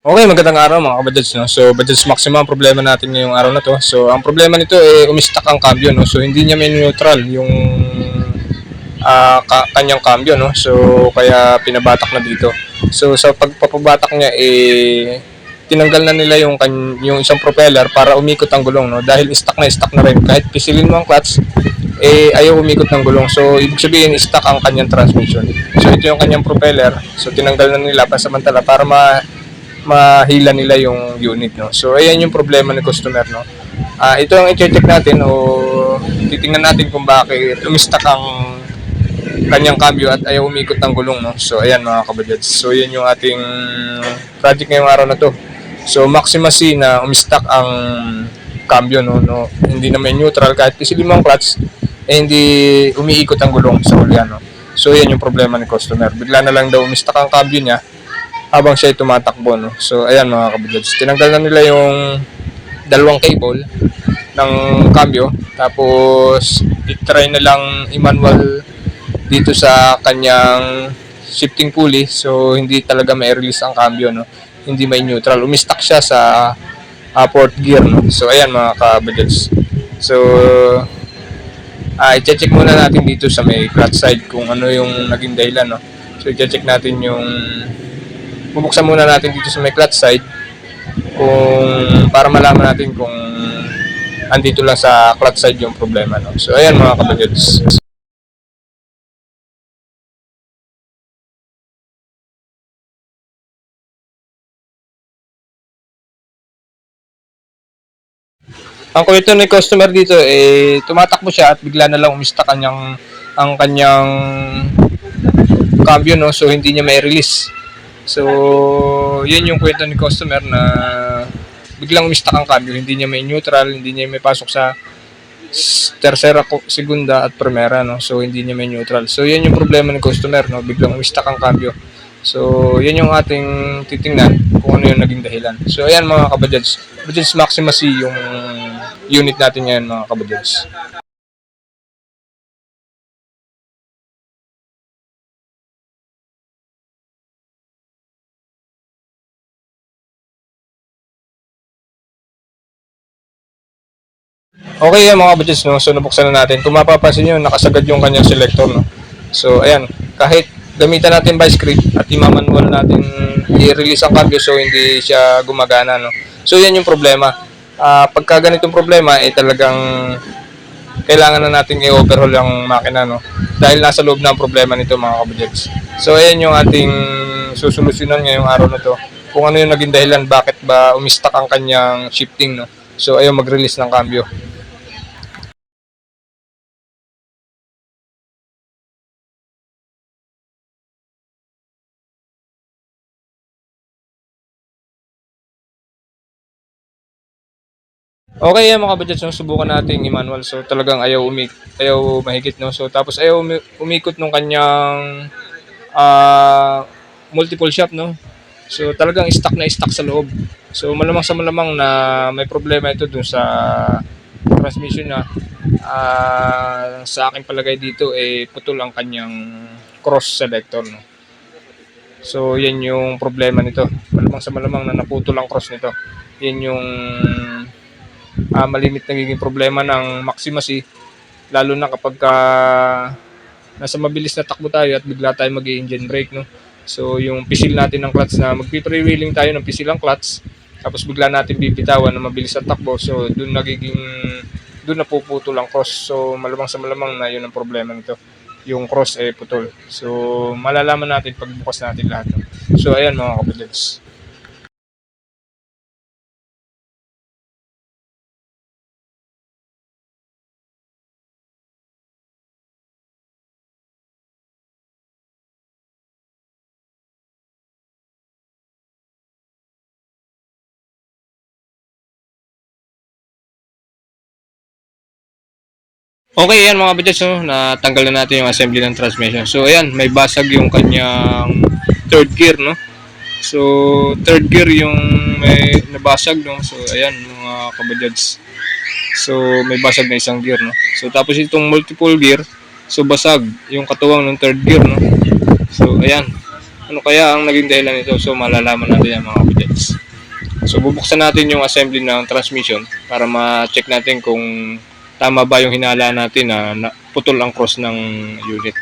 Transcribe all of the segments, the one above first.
Okay, magandang araw mga kabadyads. No? So, Bajaj Maxima ang problema natin ngayong araw na to. So, ang problema nito eh, umistak ang cambio. No? So, hindi niya may neutral yung ah, ka- kanyang cambio. No? So, kaya pinabatak na dito. So, sa pagpapabatak niya, eh, tinanggal na nila yung, yung isang propeller para umikot ang gulong. No? Dahil stuck na stuck na rin. Kahit pisilin mo ang clutch, eh, ayaw umikot ng gulong. So, ibig sabihin, stuck ang kanyang transmission. So, ito yung kanyang propeller. So, tinanggal na nila pasamantala para ma mahila nila yung unit no. So ayan yung problema ng customer no. Ah ito ang i-check natin o titingnan natin kung bakit umistak ang kanyang cambio at ayaw umikot ng gulong no. So ayan mga kabadyad. So yan yung ating project ngayong araw na to. So Maxima C na umistak ang cambio no, no. Hindi na may neutral kahit pisilin mo ang clutch eh hindi umiikot ang gulong sa hulyan no. So yan yung problema ni customer. Bigla na lang daw umistak ang cambio niya habang siya tumatakbo. No? So, ayan mga kabadyats. Tinanggal na nila yung dalawang cable ng cambio. Tapos, itry na lang i-manual dito sa kanyang shifting pulley. So, hindi talaga may release ang cambio. No? Hindi may neutral. Umistak siya sa uh, fourth gear. No? So, ayan mga kabadyats. So, ah i-check muna natin dito sa may clutch side kung ano yung naging dahilan. No? So, i-check natin yung bubuksan muna natin dito sa may clutch side kung para malaman natin kung andito lang sa clutch side yung problema no. So ayan mga kapatids. Ang kwento ng customer dito eh tumatakbo siya at bigla na lang umista kanyang ang kanyang cambio no so hindi niya may release So, yun yung kwento ni customer na biglang umistak ang cambio, hindi niya may neutral, hindi niya may pasok sa tercera, segunda at primera, no? So, hindi niya may neutral. So, yun yung problema ni customer, no? Biglang umistak ang cambio. So, yun yung ating titingnan kung ano yung naging dahilan. So, ayan mga kabadyals. Kabadyals Maxima C yung unit natin ngayon mga kabadyals. Okay yan mga budgets, no? So nabuksan na natin. Kung mapapansin nyo, nakasagad yung kanyang selector, no? So ayan, kahit gamitan natin vice grip at imamanual natin i-release ang cambio so hindi siya gumagana, no? So yan yung problema. Ah, pagka ganitong problema, eh talagang kailangan na nating i-overhaul ang makina, no? Dahil nasa loob na ang problema nito mga kabudgets. So ayan yung ating susolusyonan ngayong araw na to. Kung ano yung naging dahilan, bakit ba umistak ang kanyang shifting, no? So ayaw mag-release ng cambio. Okay yan mga kabadjats, no? subukan natin i-manual. So talagang ayaw umik ayaw mahigit no. So tapos ayaw umi- umikot nung kanyang ah, multiple shop no. So talagang stuck na stuck sa loob. So malamang sa malamang na may problema ito dun sa transmission na Ah, sa aking palagay dito eh putol ang kanyang cross selector no. So yan yung problema nito. Malamang sa malamang na naputol ang cross nito. Yan yung ah, malimit nagiging problema ng Maxima C lalo na kapag ka nasa mabilis na takbo tayo at bigla tayo mag engine brake no? So yung pisil natin ng clutch na magpi-freewheeling tayo ng pisil ang clutch tapos bigla natin bibitawan na mabilis na takbo so doon nagiging doon napuputol ang cross. So malamang sa malamang na yun ang problema nito yung cross eh putol. So malalaman natin pag bukas natin lahat so ayan mga kapatids Okay, ayan mga budgets, no? natanggal na natin yung assembly ng transmission. So, ayan, may basag yung kanyang third gear, no? So, third gear yung may nabasag, no? So, ayan, mga kabudgets. So, may basag na isang gear, no? So, tapos itong multiple gear, so basag yung katuwang ng third gear, no? So, ayan. Ano kaya ang naging dahilan nito? So, malalaman natin yan mga kabudgets. So bubuksan natin yung assembly ng transmission para ma-check natin kung tama ba yung hinala natin na, na putol ang cross ng unit.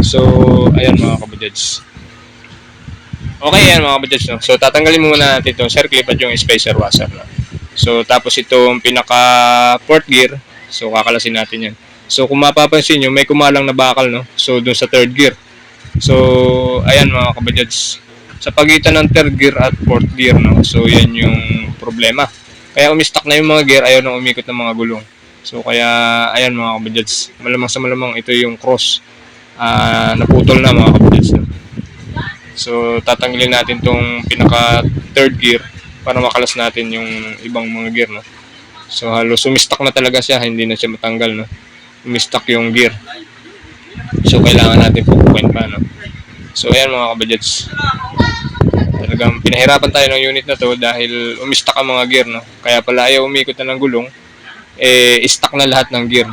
So ayan mga kabajads. Okay yan mga kabajads. No? So tatanggalin muna natin itong circle clip at yung spacer washer. No? So tapos itong pinaka port gear, so kakalasin natin yan. So kung mapapansin nyo, may kumalang na bakal no. So dun sa third gear. So ayan mga kabajads. Sa pagitan ng third gear at fourth gear no. So yan yung problema. Kaya umistak na yung mga gear, ayaw nang umikot ng mga gulong. So kaya ayan mga kabajads. Malamang sa malamang ito yung cross. ah naputol na mga kabajads. No? So tatanggalin natin tong pinaka third gear para makalas natin yung ibang mga gear no. So halos sumistak na talaga siya, hindi na siya matanggal no. Umistak yung gear. So kailangan natin pupukin pa no. So ayan mga kabajads. Talagang pinahirapan tayo ng unit na to dahil umistak ang mga gear no. Kaya pala ayaw umikot na ng gulong, eh stuck na lahat ng gear.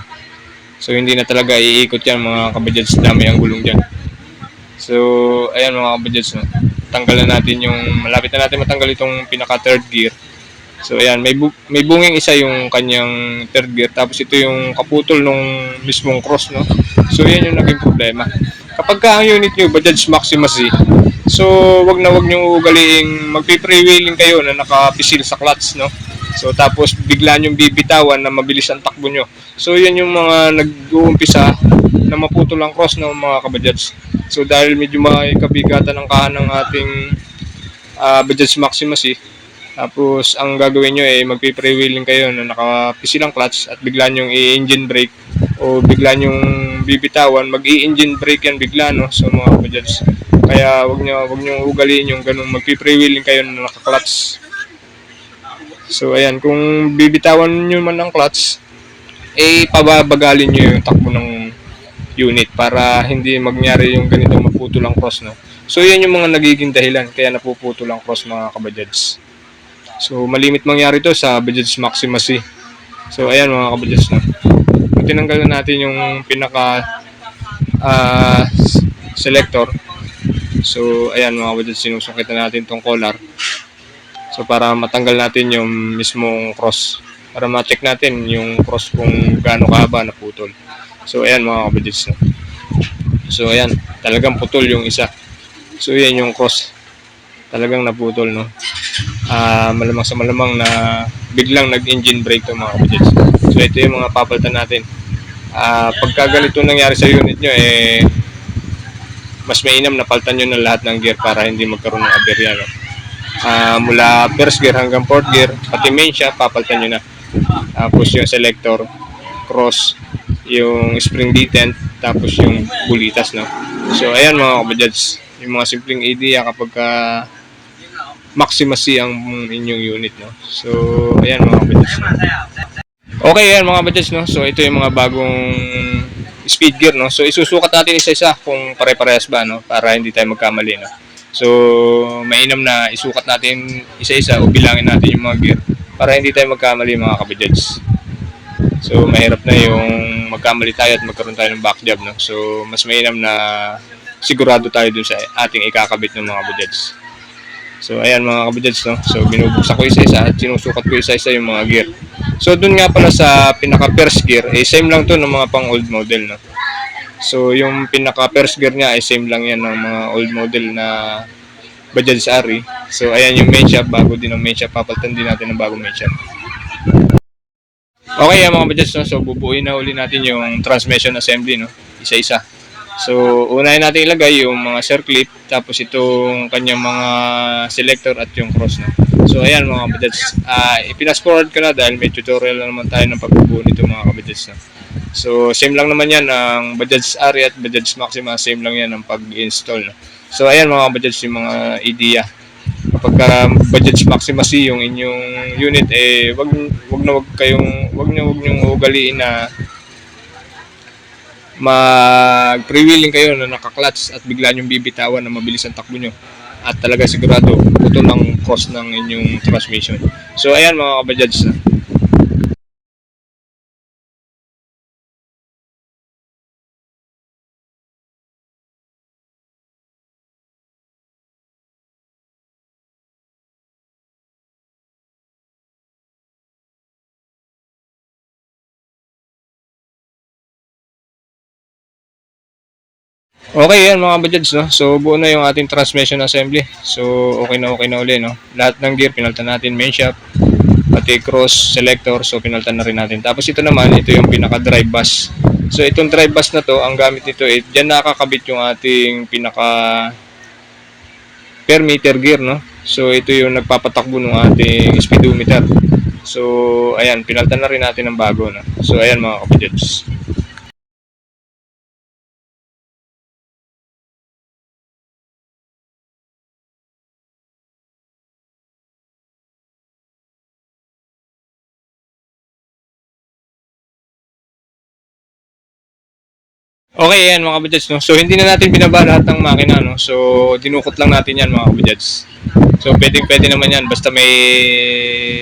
So hindi na talaga iikot yan mga kabajads, dami ang gulong dyan. So ayan mga kabajads no. Tanggalan natin yung malapit na natin matanggal itong pinaka third gear. So ayan, may bu- may bunging isa yung kanyang third gear tapos ito yung kaputol nung mismong cross no. So yan yung naging problema. Kapag ka ang unit nyo, Bajaj Maxima C, so wag na wag nyo ugaliing magpi-freewheeling kayo na nakapisil sa clutch no. So tapos bigla nyo bibitawan na mabilis ang takbo nyo. So yan yung mga nag-uumpisa na maputol ang cross ng mga kabajaj. So dahil medyo may kabigatan ng kahan ng ating uh, Bajaj Maxima C, tapos, ang gagawin nyo ay magpi-freewheeling kayo na nakapisil ang clutch at bigla nyong i-engine brake o bigla nyong bibitawan, mag-i-engine brake yan bigla, no? So, mga kapajads. Kaya, wag nyo, wag nyo ugaliin yung ganun, magpi-freewheeling kayo na naka-clutch. So, ayan, kung bibitawan nyo man ng clutch, eh, pababagalin nyo yung takbo ng unit para hindi magyari yung ganitong maputol ang cross, no? So, yan yung mga nagiging dahilan kaya napuputol ang cross, mga kabajads. So, malimit mangyari to sa Bajaj Maxima C. So, ayan mga kabajads. Kung tinanggal na natin yung pinaka s- selector. So, ayan mga kabajads, sinusungkit na natin tong collar. So, para matanggal natin yung mismong cross. Para ma-check natin yung cross kung gaano kahaba na putol. So, ayan mga na. So, ayan. Talagang putol yung isa. So, yan yung cross. Talagang naputol, no? ah malamang sa malamang na biglang nag-engine brake to mga kabajads. So ito yung mga papalitan natin. Ah pagka ganito nangyari sa unit nyo, eh, mas mainam na palitan nyo na lahat ng gear para hindi magkaroon ng aberya. No? Ah mula first gear hanggang fourth gear, pati main shaft, papalitan nyo na. Tapos yung selector, cross, yung spring detent, tapos yung bulitas. No? So ayan mga kabajads, yung mga simpleng idea kapag ka Maxima C ang inyong unit, no? So, ayan mga kabadyads. Okay, ayan mga kabadyads, no? So, ito yung mga bagong speed gear, no? So, isusukat natin isa-isa kung pare-parehas ba, no? Para hindi tayo magkamali, no? So, mainam na isukat natin isa-isa o bilangin natin yung mga gear para hindi tayo magkamali mga kabadyads. So, mahirap na yung magkamali tayo at magkaroon tayo ng back job, no? So, mas mainam na sigurado tayo dun sa ating ikakabit ng mga kabadyads. So ayan mga kabajads no. So binubuksan ko isa-isa at sinusukat ko isa-isa yung mga gear. So dun nga pala sa pinaka first gear, eh same lang to ng mga pang old model no. So yung pinaka first gear niya ay same lang yan ng mga old model na Bajaj Ari. So ayan yung main shop, bago din ang main shop, papalitan din natin ng bagong main shop. Okay mga Bajaj no. So bubuuin na uli natin yung transmission assembly no. Isa-isa. So, unahin natin ilagay yung mga share clip, tapos itong kanyang mga selector at yung cross na. So, ayan mga kabadats. Uh, ipinas forward ko na dahil may tutorial na naman tayo ng pagbubuo nito mga kabadats na. So, same lang naman yan ang Bajaj Ari at Bajaj Maxima, same lang yan ang pag-install. No? So, ayan mga kabadats yung mga idea. Kapag uh, Bajaj Maxima C yung inyong unit, eh, wag, wag na wag kayong, wag na wag niyong ugaliin na mag freewheeling kayo na naka-clutch at bigla niyong bibitawan na mabilis ang takbo nyo at talaga sigurado ito lang cross ng inyong transmission. So ayan mga kabajads na. Okay yan mga Bajads, no? So buo na yung ating transmission assembly. So okay na okay na uli, no? Lahat ng gear pinaltan natin, main shaft, pati cross selector, so pinaltan na rin natin. Tapos ito naman, ito yung pinaka drive bus. So itong drive bus na to, ang gamit nito, eh, diyan nakakabit yung ating pinaka per meter gear, no? So ito yung nagpapatakbo ng ating speedometer. So ayan, pinaltan na rin natin ng bago, no? So ayan mga Bajads. Okay, yan mga kabajads, no? So, hindi na natin binaba lahat ng makina, no? So, dinukot lang natin yan mga kabajads. So, pwedeng pwede naman yan, basta may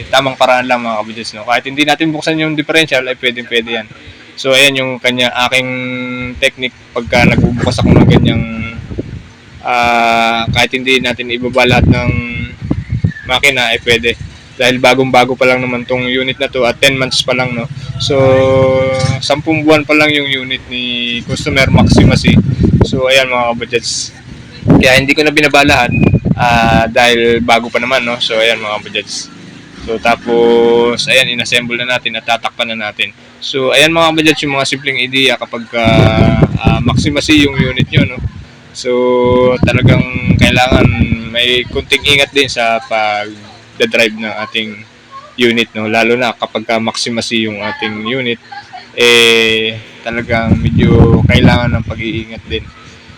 tamang paraan lang mga kabajads, no? Kahit hindi natin buksan yung differential, ay pwedeng pwede yan. So, ayan yung kanya, aking technique pagka nagbubukas ako ng ganyang ah kahit hindi natin ibaba lahat ng makina, ay pwede. Dahil bagong-bago pa lang naman tong unit na to at 10 months pa lang, no? So, 10 buwan pa lang yung unit ni Customer Maxima C. So, ayan mga kabudgets. Kaya hindi ko na binaba lahat ah, dahil bago pa naman, no? So, ayan mga kabudgets. So, tapos, ayan, inassemble na natin at tatakpan na natin. So, ayan mga kabudgets, yung mga simpleng idea kapag uh, Maxima C yung unit nyo, no? So, talagang kailangan may kunting ingat din sa pag drive ng ating unit no? Lalo na kapag ka Maxima C yung ating unit eh talagang medyo kailangan ng pag-iingat din.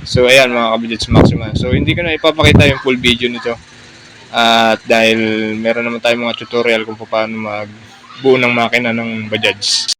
So ayan mga kabidits Maxima. So hindi ko na ipapakita yung full video nito. At dahil meron naman tayong mga tutorial kung paano mag buo ng makina ng Bajaj